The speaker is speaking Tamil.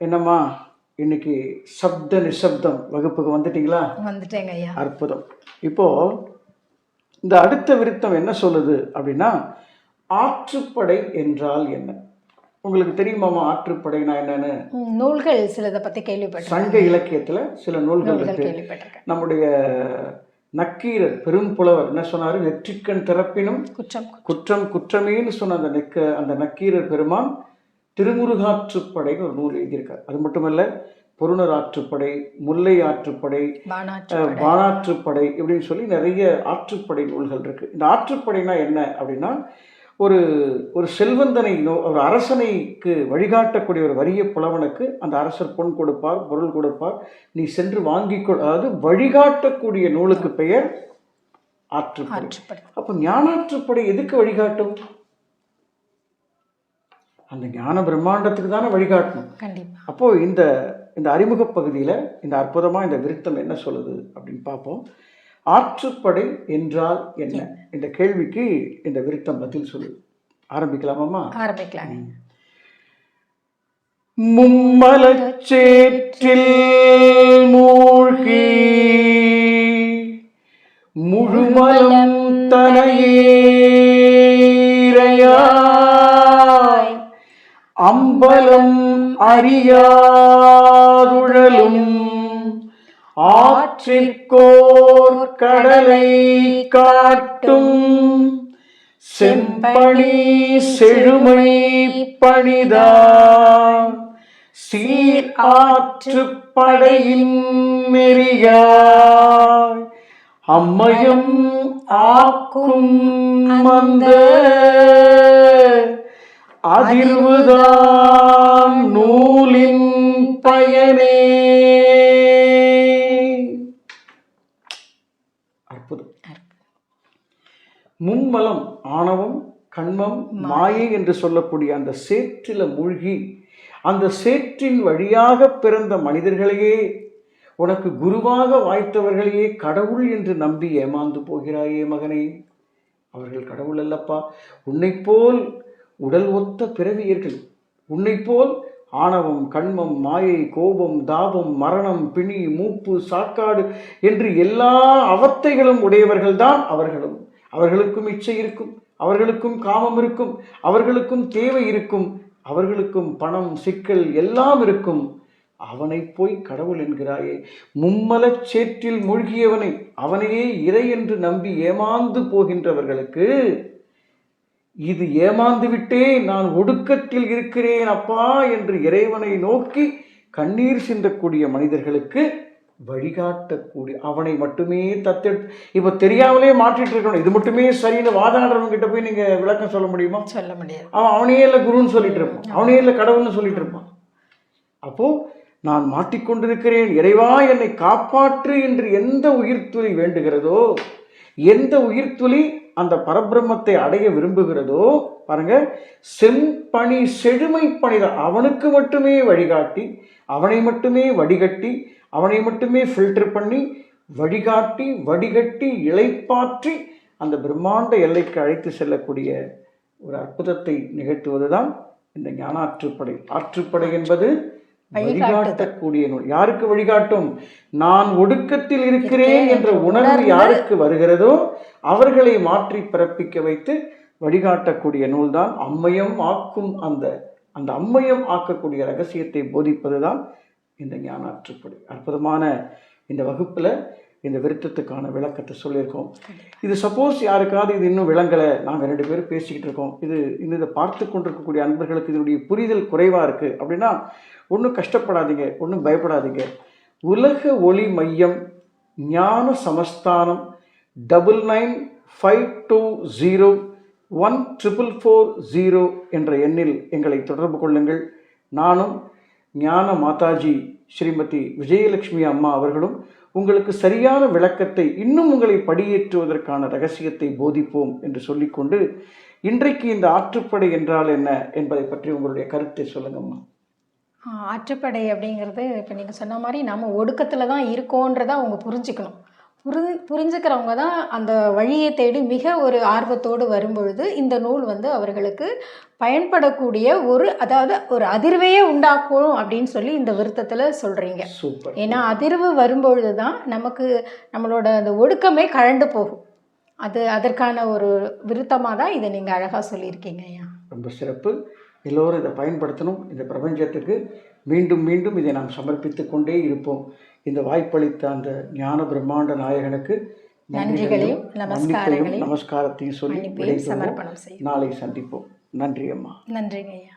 என்னம்மா இன்னைக்கு சப்த நிசப்தம் வகுப்புக்கு வந்துட்டீங்களா? வந்துட்டேங்க ஐயா. அற்புதம். இப்போ இந்த அடுத்த விருத்தம் என்ன சொல்லுது அப்படின்னா ஆற்றுப்படை என்றால் என்ன? உங்களுக்கு தெரியுமாமா ஆற்றுப்படைனா என்னன்னு? நூல்கள் சிலதை பத்தி கேள்விப்பட்டிருக்கேன். சங்க இலக்கியத்துல சில நூல்கள் இருக்கு. நம்முடைய நக்கீரர் பெரும்புலவர் என்ன சொன்னாரு? நெற்றிக்கண் திறப்பினும் குற்றம். குற்றம் குற்றமேன்னு சொன்ன அந்த நெக்க அந்த நக்கீரர் பெருமான் திருமுருகாற்றுப்படைன்னு ஒரு நூல் எழுதியிருக்கார். அது மட்டுமல்ல பொருணர் ஆற்றுப்படை முல்லை ஆற்றுப்படை பாணாற்றுப்படை இப்படின்னு சொல்லி நிறைய ஆற்றுப்படை நூல்கள் இருக்கு. இந்த ஆற்றுப்படைனா என்ன அப்படின்னா ஒரு ஒரு செல்வந்தனை நோ- ஒரு அரசனைக்கு வழிகாட்டக்கூடிய ஒரு வறிய புலவனுக்கு அந்த அரசர் பொன் கொடுப்பார் பொருள் கொடுப்பார். நீ சென்று வாங்கிக் கொள் அதாவது வழிகாட்டக்கூடிய நூலுக்கு பெயர் ஆற்றுப்படை. அப்போ ஞானாற்றுப்படை எதுக்கு வழிகாட்டும்? அந்த ஞான பிரம்மாண்டத்துக்கு தானே வழிகாட்டணும். அப்போ இந்த இந்த அறிமுக பகுதியில் இந்த அற்புதமா இந்த விருத்தம் என்ன சொல்லுது அப்படின்னு பார்ப்போம். ஆற்றுப்படை என்றால் என்ன? இந்த கேள்விக்கு இந்த விருத்தம் பதில் சொல்லுது ஆரம்பிக்கலாமாம்மா? ஆரம்பிக்கலாம். மும்மலச்சேற்றில் மூழ்கி முழுமலம் தனையேறையாய் அம்பலம் அறியாருழலும் ஆற்றிற்கோர் கடலை காட்டும் செம்பணி செழுமை பணிதா சீர் ஆற்று படையின் நெறியார் அம்மையும் ஆக்கும் அந்த அதிர்வுதான் நூலின் பயனே. அற்புதம். மும்மலம் ஆணவம் கண்மம் மாயை என்று சொல்லக்கூடிய அந்த சேற்றில மூழ்கி அந்த சேற்றின் வழியாக பிறந்த மனிதர்களையே உனக்கு குருவாக வாய்த்தவர்களையே கடவுள் என்று நம்பி ஏமாந்து போகிறாயே மகனே. அவர்கள் கடவுள் அல்லப்பா. உன்னைப் போல் உடல் ஒத்த பிறவியர்கள் உன்னைப்போல் ஆணவம் கண்மம் மாயை கோபம் தாபம் மரணம் பிணி மூப்பு சாக்காடு என்று எல்லா அவத்தைகளும் உடையவர்கள்தான் அவர்களும். அவர்களுக்கும் இச்சை இருக்கும் அவர்களுக்கும் காமம் இருக்கும் அவர்களுக்கும் தேவை இருக்கும் அவர்களுக்கும் பணம் சிக்கல் எல்லாம் இருக்கும். அவனை போய் கடவுள் என்கிறாயே மும்மலச் சேற்றில் மூழ்கியவனை அவனையே இறை என்று நம்பி ஏமாந்து போகின்றவர்களுக்கு இது ஏமாந்து விட்டேன் நான் ஒடுக்கத்தில் இருக்கிறேன் அப்பா என்று இறைவனை நோக்கி கண்ணீர் சிந்தக்கூடிய மனிதர்களுக்கு வழிகாட்டக்கூடிய அவனை மட்டுமே தத்தெடுத்து இப்போ தெரியாமலே மாற்றிட்டு இருக்கணும். இது மட்டுமே சரின்னு வாதாடுறவங்க கிட்ட போய் நீங்க விளக்கம் சொல்ல முடியுமா? சொல்ல முடியாது. அவன் அவனே இல்லை குருன்னு சொல்லிட்டு இருப்பான். அவனே இல்லை கடவுள்னு சொல்லிட்டு இருப்பான். அப்போ நான் மாட்டிக்கொண்டிருக்கிறேன். இறைவா என்னை காப்பாற்று என்று எந்த உயிர்த்துளி வேண்டுகிறதோ எந்த உயிர்த்துளி அந்த பரபிரம்மத்தை அடைய விரும்புகிறதோ பாருங்க செம்பணி செழுமை பணிதான் அவனுக்கு மட்டுமே வழிகாட்டி அவனை மட்டுமே வடிகட்டி அவனை மட்டுமே ஃபில்டர் பண்ணி வழிகாட்டி வடிகட்டி இழைப்பாற்றி அந்த பிரம்மாண்ட எல்லைக்கு அழைத்து செல்லக்கூடிய ஒரு அற்புதத்தை நிகழ்த்துவதுதான் இந்த ஞான ஆற்றுப்படை ஆற்றுப்படை என்பது வழிகாட்டக்கூடிய நூல். யாருக்கு வழிகாட்டும்? நான் ஒடுக்கத்தில் இருக்கிறேன் என்ற உணர்வு யாருக்கு வருகிறதோ அவர்களை மாற்றி பிறப்பிக்க வைத்து வழிகாட்டக்கூடிய நூல்தான் அம்மையம் ஆக்கும் அந்த அந்த அம்மையம் ஆக்கக்கூடிய ரகசியத்தை போதிப்பதுதான் இந்த ஞான ஆற்றுப்படை அற்புதமான இந்த வகுப்புல இந்த விருத்தத்துக்கான விளக்கத்தை சொல்லியிருக்கோம். இது சப்போஸ் யாருக்காவது இது இன்னும் விளங்கலை நாங்கள் ரெண்டு பேரும் பேசிக்கிட்டு இருக்கோம். இது இன்னும் இதை பார்த்து கொண்டிருக்கக்கூடிய அன்பர்களுக்கு இதனுடைய புரிதல் குறைவாக இருக்குது அப்படின்னா ஒன்றும் கஷ்டப்படாதீங்க ஒன்றும் பயப்படாதீங்க. உலக ஒளி மையம் ஞான சமஸ்தானம் double nine five two zero one triple four zero என்ற எண்ணில் எங்களை தொடர்பு கொள்ளுங்கள். நானும் ஞான மாதாஜி ஸ்ரீமதி விஜயலட்சுமி அம்மா அவர்களும் உங்களுக்கு சரியான விளக்கத்தை இன்னும் உங்களை படியேற்றுவதற்கான ரகசியத்தை போதிப்போம் என்று சொல்லிக்கொண்டு இன்றைக்கு இந்த ஆற்றுப்படை என்றால் என்ன என்பதை பற்றி உங்களுடைய கருத்தை சொல்லுங்கம்மா ஆற்றுப்படை அப்படிங்கிறது இப்போ நீங்கள் சொன்ன மாதிரி நம்ம ஒடுக்கத்தில் தான் இருக்கோன்றதை அவங்க புரிஞ்சுக்கணும். புரி புரிஞ்சுக்கிறவங்க தான் அந்த வழியை தேடி மிக ஒரு ஆர்வத்தோடு வரும்பொழுது இந்த நூல் வந்து அவர்களுக்கு பயன்படக்கூடிய ஒரு அதாவது ஒரு அதிர்வையே உண்டாக்கும் அப்படின்னு சொல்லி இந்த விருத்தத்தில் சொல்கிறீங்க சூப்பர். ஏன்னா அதிர்வு வரும்பொழுது தான் நமக்கு நம்மளோட அந்த ஒடுக்கமே கழண்டு போகும். அது அதற்கான ஒரு விருத்தமாக தான் இதை நீங்கள் அழகாக சொல்லியிருக்கீங்க ஐயா. ரொம்ப சிறப்பு. எல்லோரும் இதை பயன்படுத்தணும். இந்த பிரபஞ்சத்துக்கு மீண்டும் மீண்டும் இதை நாம் சமர்ப்பித்து கொண்டே இருப்போம். இந்த வாய்ப்பளித்த அந்த ஞான பிரம்மாண்ட நாயகனுக்கு நன்றிகளையும், நமஸ்காரங்களையும், நமஸ்காரத்தையும் சொல்லி நாளை சந்திப்போம். நன்றி அம்மா. நன்றிங்க ஐயா.